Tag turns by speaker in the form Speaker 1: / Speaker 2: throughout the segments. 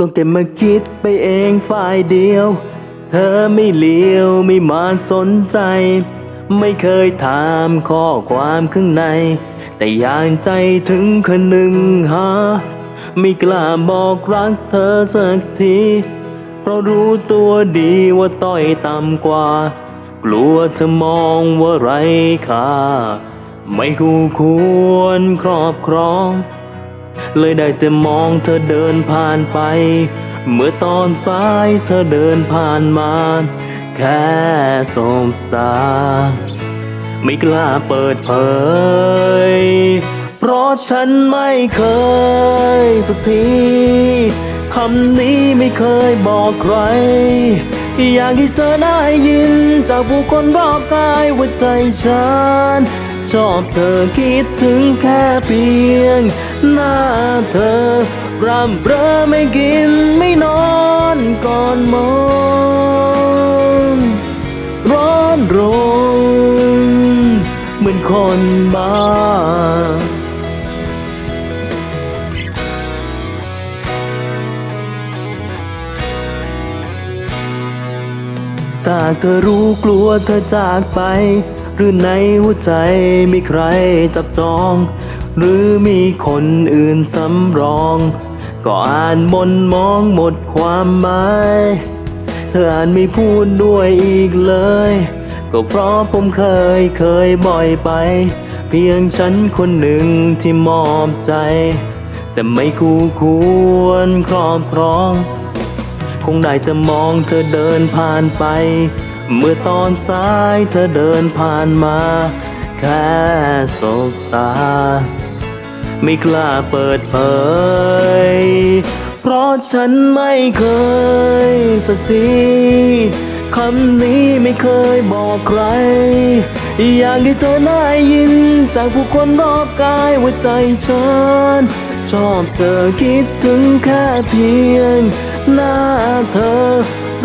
Speaker 1: ก็เก็บมาคิดไปเองฝ่ายเดียว เธอไม่เลี้ยวไม่มาสนใจ ไม่เคยถามข้อความข้างใน แต่ยากใจถึงคนหนึ่งหา ไม่กล้าบอกรักเธอสักที เพราะรู้ตัวดีว่าต้อยต่ำกว่า กลัวจะมองว่าไรค่า ไม่คู่ควรครอบครอง เลยได้แต่มองเธอเดินผ่านไป เมื่อตอนสายเธอเดินผ่านมา แค่สบตา ไม่กล้าเปิดเผย เพราะฉันไม่เคยสักทีคำนี้ไม่เคยบอกใคร อยากให้เธอได้ยิน จากผู้คนรอบกายว่าใจฉัน ชอบเธอคิดถึงแค่เพียง หน้าเธอรำเรอไม่กินไม่นอนก่อนมองร้อนรนเหมือนคนบ้าถ้าเธอรู้กลัวเธอจากไป หรือในหัวใจมีใครจับจอง หรือมีคนอื่นสำรอง ก็อ่านมนมองหมดความหมายเธออ่านไม่พูดด้วยอีกเลย ก็เพราะผมเคยเคยบ่อยไป เพียงฉันคนหนึ่งที่มอบใจ แต่ไม่คู่ควรครอบครอง คงได้แต่มองเธอเดินผ่านไป เมื่อตอนสายเธอเดินผ่านมา แค่สบตา ไม่กล้าเปิดเผย เพราะฉันไม่เคยสักทีคำนี้ไม่เคยบอกใคร อยากให้เธอได้ยิน จากผู้คนรอบกายว่าใจฉัน ชอบเธอคิดถึงแค่เพียง หน้าเธอ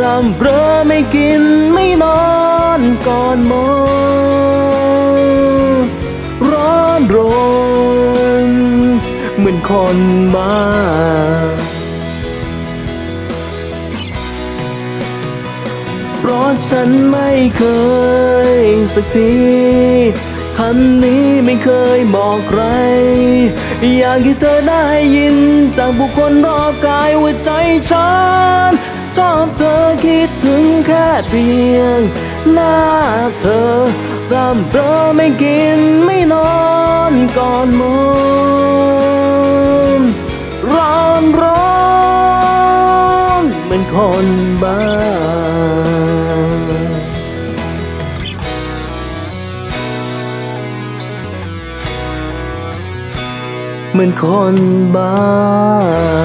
Speaker 1: รำเรอไม่กินไม่นอนก่อนมอง เหมือนคนบ้าเพราะฉันไม่เคยสักทีคำนี้ไม่เคยบอกใคร อยากให้เธอได้ยิน จากบุคคลรอบกายว่าใจฉันชอบเธอคิดถึงแค่เพียง หน้าเธอรำเรอไม่กินไม่นอนก่อนมอง ความร้อนเหมือนคนบ้าเหมือนคนบ้า